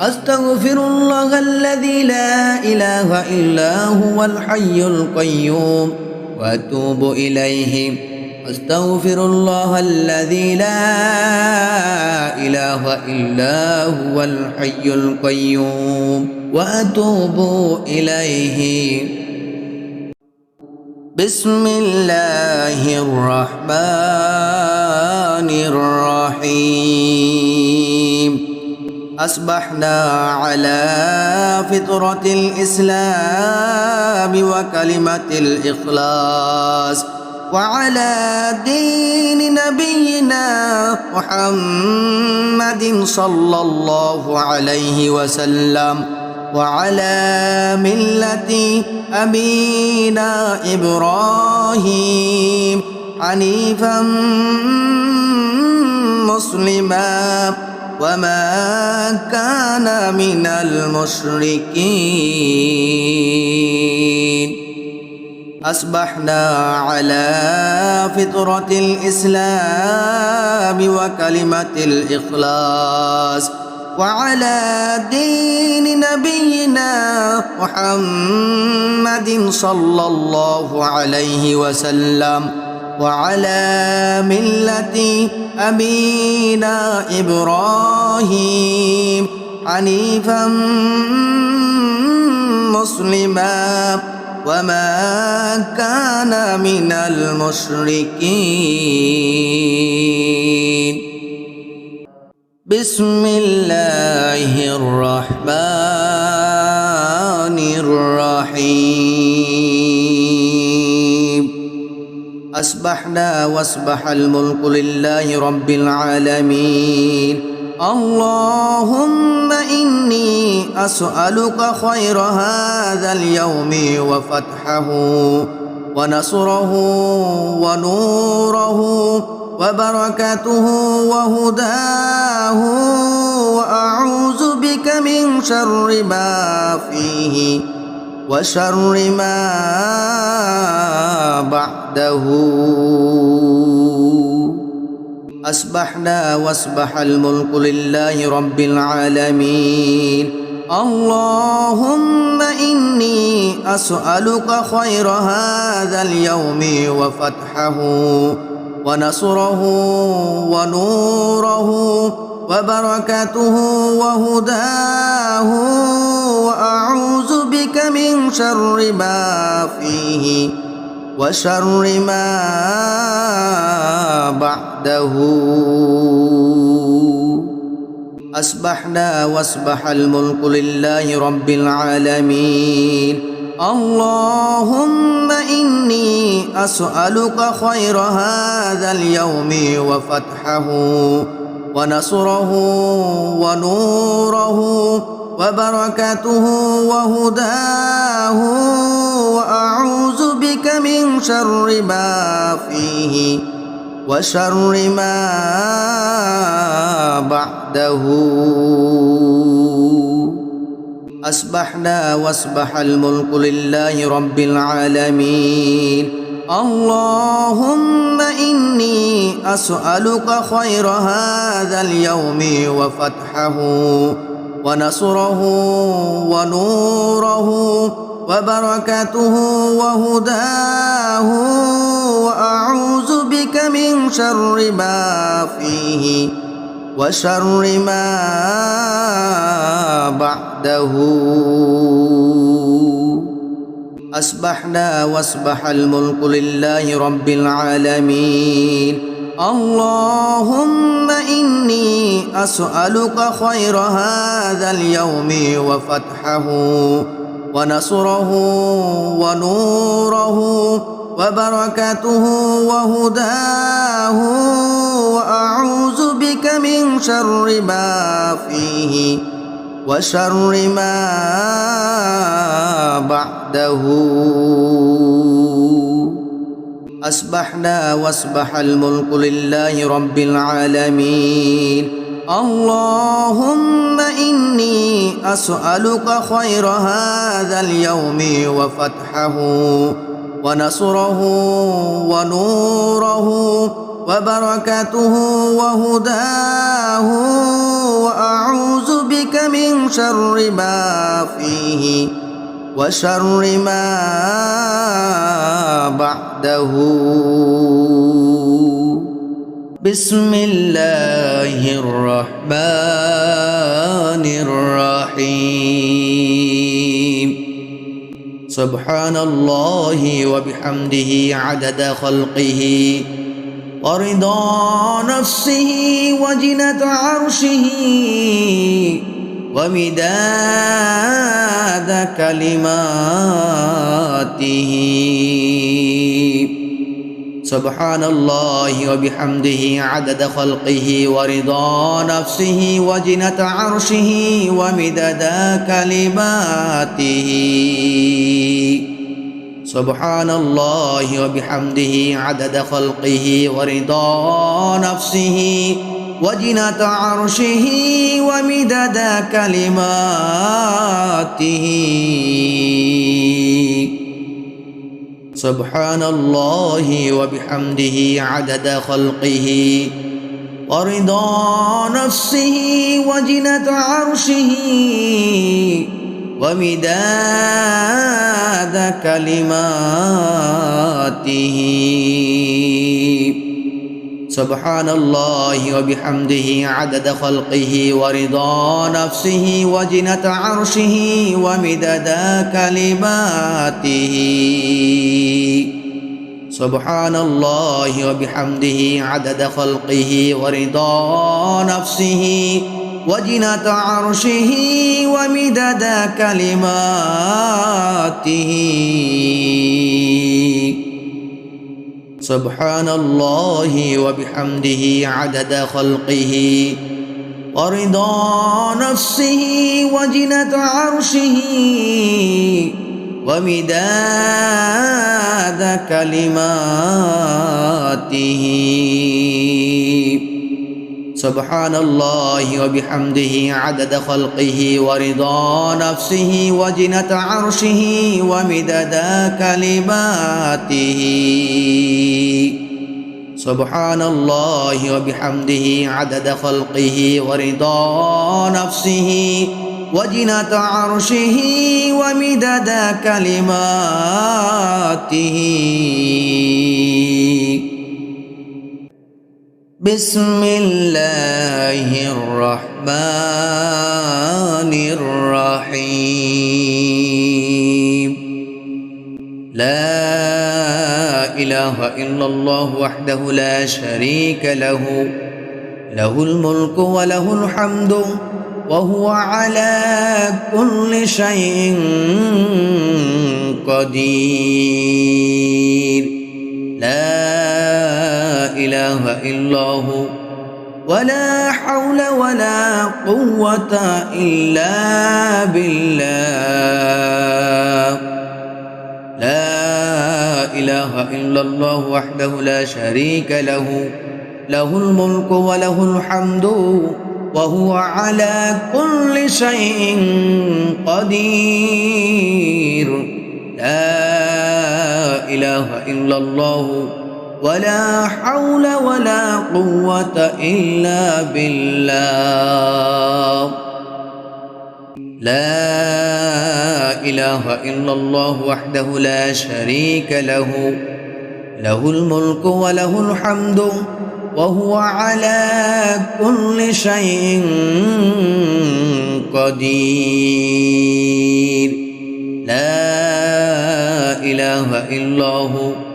أستغفر الله الذي لا إله إلا هو الحي القيوم وأتوب إليه. أستغفر الله الذي لا إله إلا هو الحي القيوم وأتوب إليه. بسم الله الرحمن الرحيم. أصبحنا على فطرة الإسلام وكلمة الإخلاص وعلى دين نبينا محمد صلى الله عليه وسلم وعلى ملة أبينا إبراهيم حنيفا مسلما. وما كان من المشركين أصبحنا على فطرة الإسلام وكلمة الإخلاص وعلى دين نبينا محمد صلى الله عليه وسلم وعلى ملة أبينا إبراهيم حنيفا مسلما وما كان من المشركين. بسم الله الرحمن الرحيم. أصبحنا وأصبح الملك لله رب العالمين. اللهم إني أسألك خير هذا اليوم وفتحه ونصره ونوره وبركته وهداه. وأعوذ بك من شر ما فيه وشر ما بعده أصبحنا وأصبح الملك لله رب العالمين. اللهم إني أسألك خير هذا اليوم وفتحه ونصره ونوره وبركته وهداه. وأعوذ بك من شر ما فيه. وشر ما بعده. أصبحنا وأصبح الملك لله رب العالمين. اللهم إني أسألك خير هذا اليوم وفتحه ونصره ونوره وبركته وهداه. وأعوذ بك من شر ما فيه وشر ما بعده. أصبحنا وأصبح الملك لله رب العالمين. اللهم إني أسألك خير هذا اليوم وفتحه ونصره ونوره وبركته وهداه وأعوذ بك من شر ما فيه وشر ما بعده. أصبحنا وأصبح الملك لله رب العالمين. اللهم إني أسألك خير هذا اليوم وفتحه. ونصره ونوره وبركته وهداه وأعوذ بك من شر ما فيه وشر ما بعده. أصبحنا وأصبح الملك لله رب العالمين. اللهم إني أسألك خير هذا اليوم وفتحه ونصره ونوره وبركته وهداه وأعوذ بك من شر ما فيه وشر ما بعده بسم الله الرحمن الرحيم. سبحان الله وبحمده عدد خلقه ورضا نفسه وجنة عرشه ومداد كلماته. سبحان الله وبحمده عدد خلقه ورضا نفسه وجنة عرشه ومدد كلماته. سبحان الله وبحمده عدد خلقه ورضا نفسه وجنة عرشه ومدد كلماته. سبحان الله وبحمده عدد خلقه ورضا نفسه وجنة عرشه ومداد كلماته. سبحان الله وبحمده عدد خلقه ورضا نفسه وجنة عرشه ومدد كلماته. سبحان الله وبحمده عدد خلقه ورضا نفسه وجنة عرشه ومدد كلماته. سبحان الله وبحمده عدد خلقه ورضا نفسه وجنة عرشه ومداد كلماته. سبحان الله وبحمده عدد خلقه ورضا نفسه وجنة عرشه ومدد كلماته. سبحان الله وبحمده عدد خلقه ورضا نفسه وجنة عرشه ومدد كلماته. بسم الله الرحمن الرحيم. لا إله إلا الله وحده لا شريك له. له الملك وله الحمد وهو على كل شيء قدير. لا إله إلا هو. ولا حول ولا قوة إلا بالله. لا إله إلا الله وحده لا شريك له. له الملك وله الحمد وهو على كل شيء قدير. لا إله إلا الله ولا حول ولا قوة إلا بالله. لا إله إلا الله وحده لا شريك له. له الملك وله الحمد وهو على كل شيء قدير. لا إله إلا هو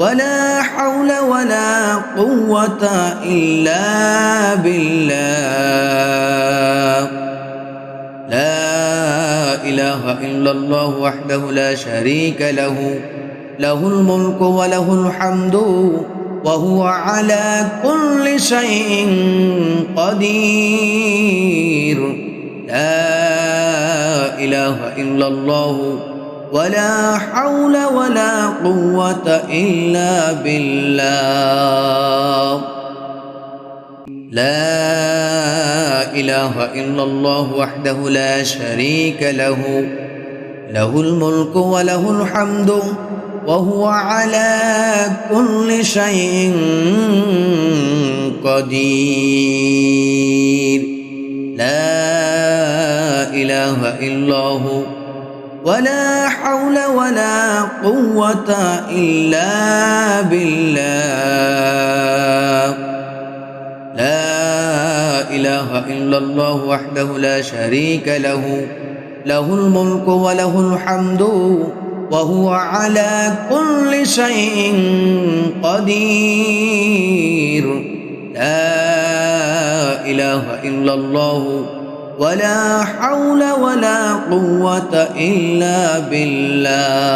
ولا حول ولا قوة إلا بالله. لا إله إلا الله وحده لا شريك له. له الملك وله الحمد وهو على كل شيء قدير. لا إله إلا الله ولا حول ولا قوة إلا بالله. لا إله إلا الله وحده لا شريك له. له الملك وله الحمد وهو على كل شيء قدير. لا إله إلا هو ولا حول ولا قوة إلا بالله. لا إله إلا الله وحده لا شريك له. له الملك وله الحمد وهو على كل شيء قدير. لا إله إلا الله ولا حول ولا قوة إلا بالله.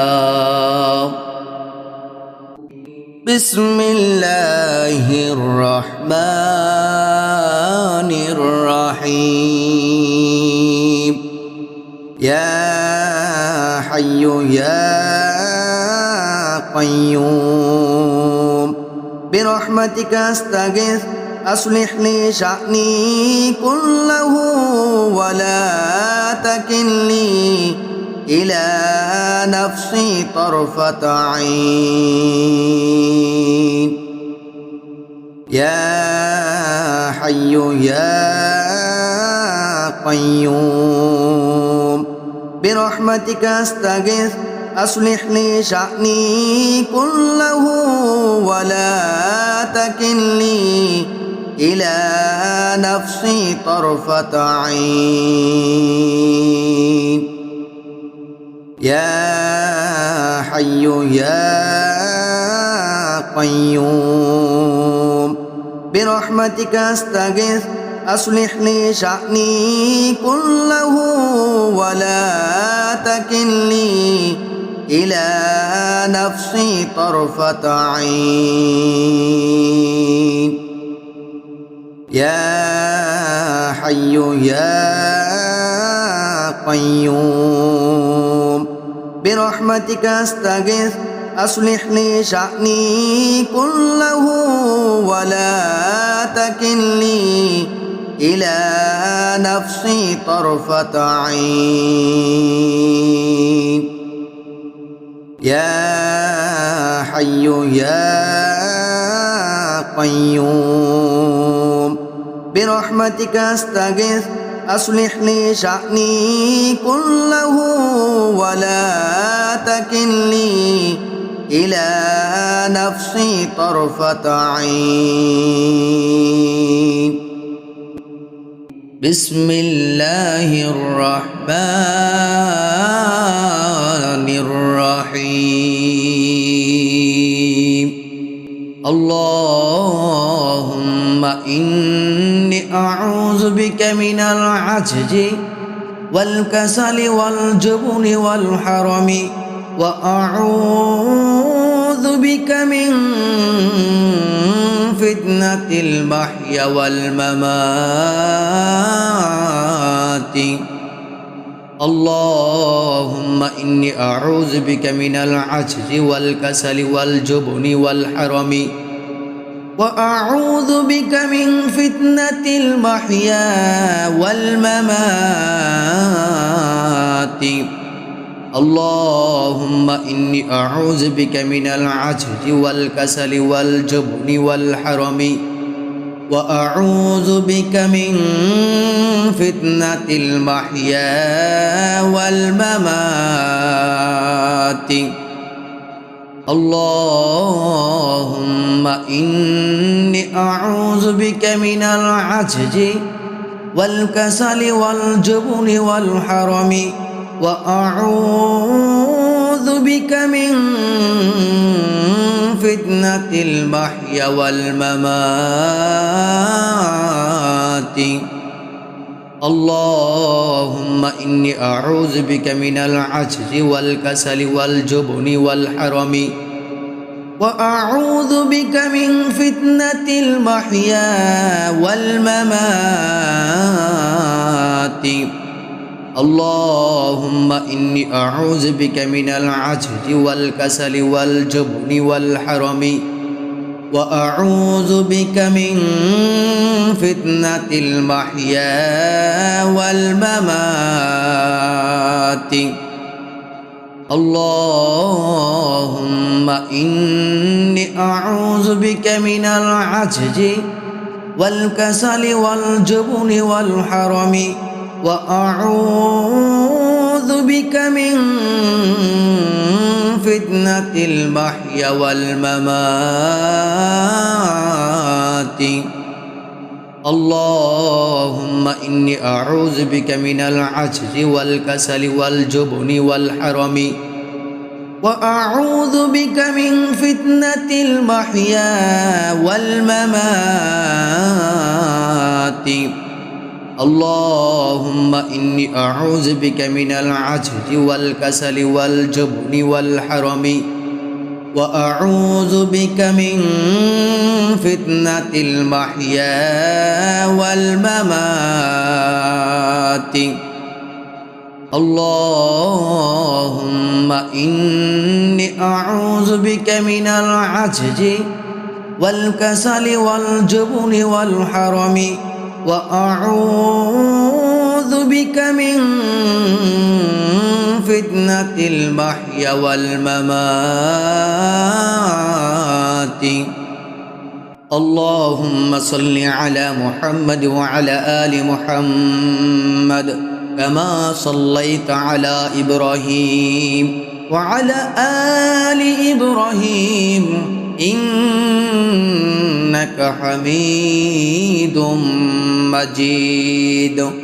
بسم الله الرحمن الرحيم. يا حي يا قيوم. برحمتك أستغيث أصلح لي شأني كله ولا تكلني إلى نفسي طرفة عين. يا حي يا قيوم برحمتك أستغيث أصلح لي شأني كله ولا تكلني إلى نفسي طرفة عين. يا حي يا قيوم برحمتك أستغيث أصلح لي شأني كله ولا تكلني إلى نفسي طرفة عين. يا حي يا قيوم برحمتك أستغيث أصلح لي شأني كله ولا تكلني إلى نفسي طرفة عين. يا حي يا قيوم برحمتك أستغيث أصلح لي شأني كله ولا تكلني إلى نفسي طرفة عين. بسم الله الرحمن الرحيم. اللهم إني أعوذ بك من العجز والكسل والجبن والحرم وأعوذ بك من فتنة المحيا والممات. اللهم إني أعوذ بك من العجز والكسل والجبن والحرم وأعوذ بك من فتنة المحيا والممات. اللهم إني أعوذ بك من العجز والكسل والجبن والحرم. وأعوذ بك من فتنة المحيا والممات. اللهم إني أعوذ بك من العجز والكسل والجبن والحرم وأعوذ بك من فتنة المحيا والممات اللهم إني أعوذ بك من العجز والكسل والجبن والحرم وأعوذ بك من فتنة المحيا والممات اللهم إني أعوذ بك من العجز والكسل والجبن والحرم وأعوذ بك من فتنة المحيا والممات. اللهم إني أعوذ بك من العجز والكسل والجبن والحرم. وأعوذ بك من فتنة المحيا والممات. اللهم إني أعوذ بك من العجز والكسل والجبن والحرم. وأعوذ بك من فتنة المحيا والممات. اللهم إني أعوذ بك من العجز والكسل والجبن والحرم. وأعوذ بك من فتنة المحيا والممات. اللهم إني أعوذ بك من العجز والكسل والجبن والحرم. وأعوذ بك من فتنة المحيا والممات. اللهم صل على محمد وعلى آل محمد كما صليت على إبراهيم وعلى آل إبراهيم. إنك حميد مجيد.